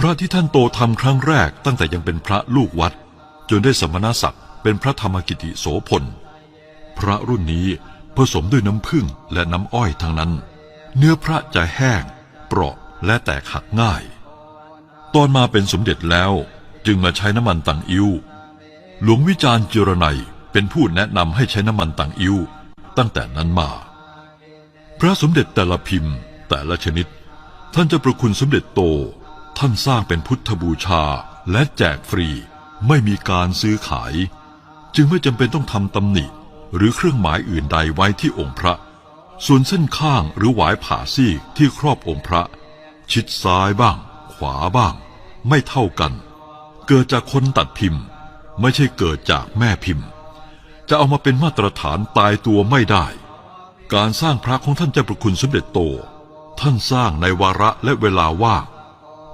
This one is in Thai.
พระที่ท่านโตทำครั้งแรกตั้งแต่ยังเป็นพระลูกวัด จนได้สมณศักดิ์เป็นพระธรรมกิติโสพล พระรุ่นนี้ผสมด้วยน้ำผึ้งและน้ำอ้อยทั้งนั้น เนื้อพระจะแห้ง เปราะและแตกหักง่าย ตอนมาเป็นสมเด็จแล้วจึงมาใช้น้ำมันตังอิ้วหลวงวิจารณ์เจรไนยเป็นผู้แนะนำให้ใช้น้ำมันตังอิ้วตั้งแต่นั้นมา พระสมเด็จแต่ละพิมพ์แต่ละชนิด ท่านจะประคุณสมเด็จโต ท่านสร้างเป็นพุทธบูชาและแจกฟรี ไม่มีการซื้อขาย จึงไม่จำเป็นต้องทำตำหนิหรือเครื่องหมายอื่นใดไว้ที่องค์พระ ส่วนเส้นข้างหรือหวายผ่าซีกที่ครอบองค์พระ ชิดซ้ายบ้าง ขวาบ้าง ไม่เท่ากัน เกิดจากคนตัดพิมพ์ ไม่ใช่เกิดจากแม่พิมพ์ จะเอามาเป็นมาตรฐานตายตัวไม่ได้ การสร้างพระของท่านเจ้าประคุณสมเด็จโต ท่านสร้างในวาระและเวลาว่าง